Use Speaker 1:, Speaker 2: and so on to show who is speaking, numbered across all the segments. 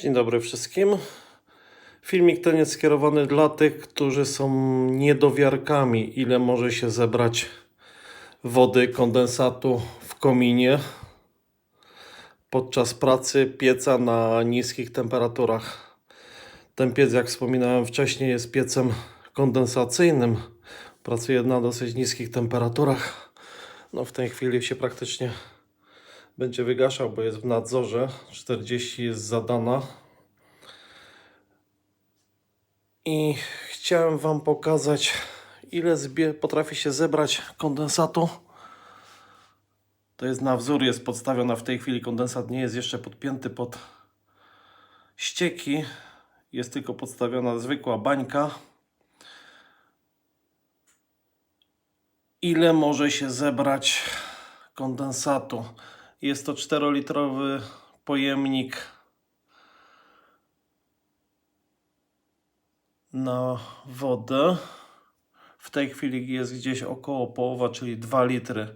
Speaker 1: Dzień dobry wszystkim. Filmik ten jest skierowany dla tych, którzy są niedowiarkami, ile może się zebrać wody kondensatu w kominie podczas pracy pieca na niskich temperaturach. Ten piec, jak wspominałem wcześniej, jest piecem kondensacyjnym. Pracuje na dosyć niskich temperaturach. No w tej chwili się praktycznie będzie wygaszał, bo jest w nadzorze. 40 jest zadana. I chciałem Wam pokazać, ile potrafi się zebrać kondensatu. To jest na wzór, jest podstawiona w tej chwili. Kondensat nie jest jeszcze podpięty pod ścieki. Jest tylko podstawiona zwykła bańka. Ile może się zebrać kondensatu? Jest to 4-litrowy pojemnik na wodę. W tej chwili jest gdzieś około połowa, czyli 2 litry.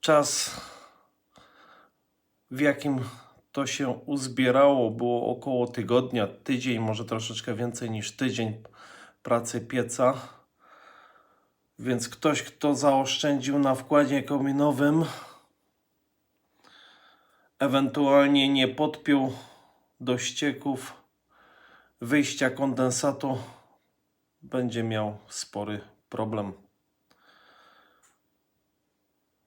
Speaker 1: Czas, w jakim to się uzbierało, było około tygodnia, tydzień, może troszeczkę więcej niż tydzień pracy pieca. Więc ktoś, kto zaoszczędził na wkładzie kominowym, ewentualnie nie podpiął do ścieków wyjścia kondensatu, będzie miał spory problem.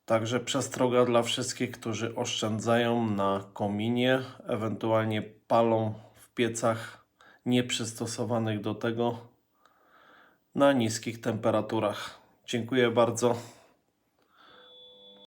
Speaker 1: Także przestroga dla wszystkich, którzy oszczędzają na kominie, ewentualnie palą w piecach nieprzystosowanych do tego na niskich temperaturach. Dziękuję bardzo.